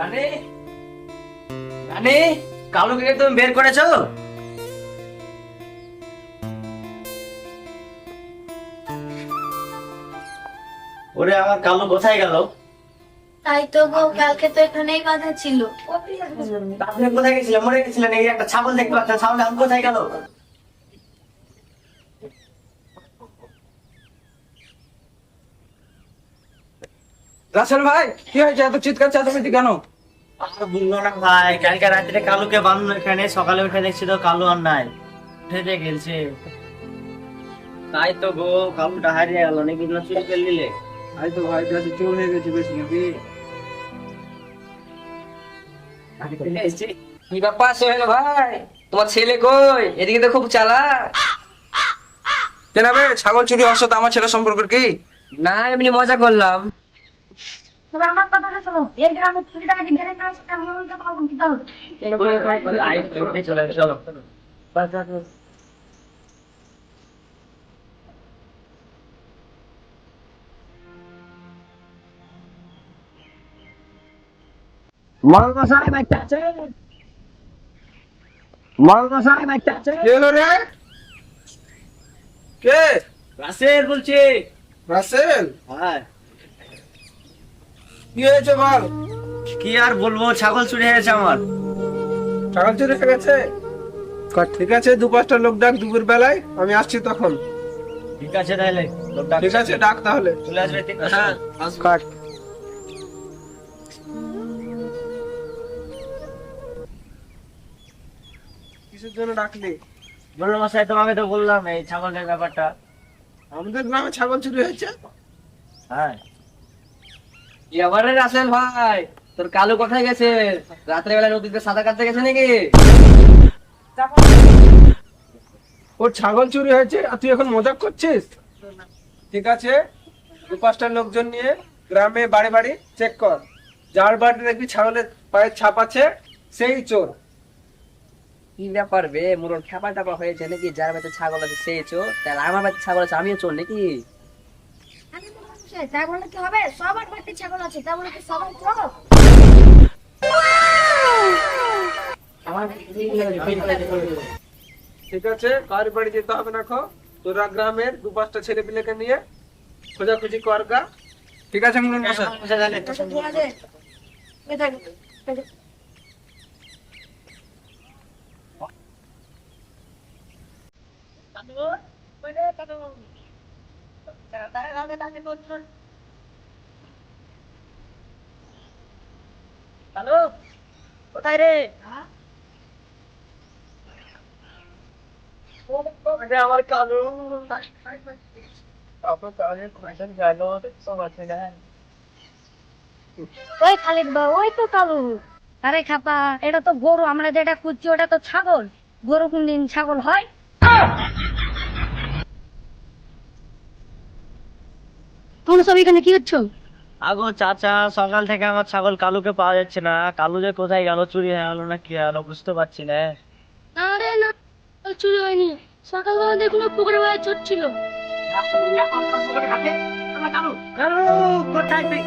রানী? রানী কালুকে তুমি বের করেছ? ওরে আমার কালু কোথায় গেল? তাই তো গো কালকে তো এখানেই বাধা ছিল। আপনি কোথায় গেছিলেন? মরে গেছিলেন। এই একটা ছাগল দেখতে পাচ্ছেন। ছাগল এখন কোথায় গেল? রাসেল ভাই কি হয়েছে? এত চিৎকার চেঁচামেচি কেন? আর বলল না ভাই। কালকে রাত্রে কালুকে বাঁধলো এখানে সকালে উঠে দেখছি তো কালু আর নাই। উঠে গেছে তাই তো গো কালুটা হারিয়ে গেল নাকি না চুরি করে নিলে? আই তো ভাই কাছে চোর হয়ে গেছে বেশি নাকি? কি ব্যাপার সোহেল ভাই? তোমার ছেলে কই? এদিকে তো খুব চালা জানাবে ছাগল চুরি হওয়ার সাথে আমার ছেলে সম্পর্ক কি? না এমনি মজা করলাম। তবে আমার কথাটা শোনো এই গ্রামে ঘেরে না আসলে আমি বলতে পারব কি তাহলে চলে চলো। মরকসাই বাইকটা আছে। মরকসাই বাইকটা আছে। কে রে? কে? রাসেল বলছি। রাসেল? হ্যাঁ। কি হয়েছে বল? কি আর বলব ছাগল চুরি হয়েছে আমার। ছাগল চুরি হয়ে গেছে? ঠিক আছে দু পাঁচটা লোক ডাক দুপুর বেলায় আমি আসছি তখন। ঠিক আছে তাহলে ঠিক আছে ডাক তাহলে। চলে আসবে ঠিক আছে হ্যাঁ কাট কিসের জন্য ডাকলি? বলল মশাই তোমাকে তো বললাম এই ছাগলের ব্যাপারটা। আমাদের গ্রামে ছাগল চুরি হয়েছে? হ্যাঁ। এবারে রাসেল ভাই তোর কালু কোথায় গেছে? রাত্রে বেলা নদীতে সাঁতার কাটতে গেছে নাকি? ওর ছাগল চুরি হয়েছে আর তুই এখন মজাক করছিস? ঠিক আছে দু পাঁচটা লোকজন নিয়ে গ্রামে বাড়ি বাড়ি চেক কর। যার বাড়িতে দেখবি ছাগলের পায়ের ছাপ আছে সেই চোর। কি ব্যাপার বে মুরন খেপা টাপা হয়েছে নাকি? যার বাড়িতে ছাগল আছে সেই চোর। তাহলে আমার বাড়িতে ছাগল আছে আমিও চোর নাকি? সে, তাই বললে কি হবে? সবার বাড়িতে ছাগল আছে তাই বলে কি সবাই চলো ঠিক আছে কার বাড়ি যেতে হবে না তোরা গ্রামের দু পাঁচটা ছেলে পিলেকে নিয়ে খোঁজাখুঁজি কর গা। ঠিক আছে মুরন মশাই? আছে। হ্যালো, কোথায় রে? ওই খালিদ ওই তো কালু। আরে এটা তো গরু, আমরা যেটা খুঁজছি ওটা তো ছাগল। গরু কোনদিন ছাগল হয়? তোমরা সব এখানে কি হচ্ছ আগো চাচা সকাল থেকে আমার ছাগল কালুকে পাওয়া যাচ্ছে না। কালু যে কোথায় গেল চুরি হয়ে গেল না কি হলো বুঝতে পারছি না। আরে না চুরি হয়নি। সকালবেলা দেখল পুকুরে বাইরে চড়ছিল। কালু কোথায় তুই?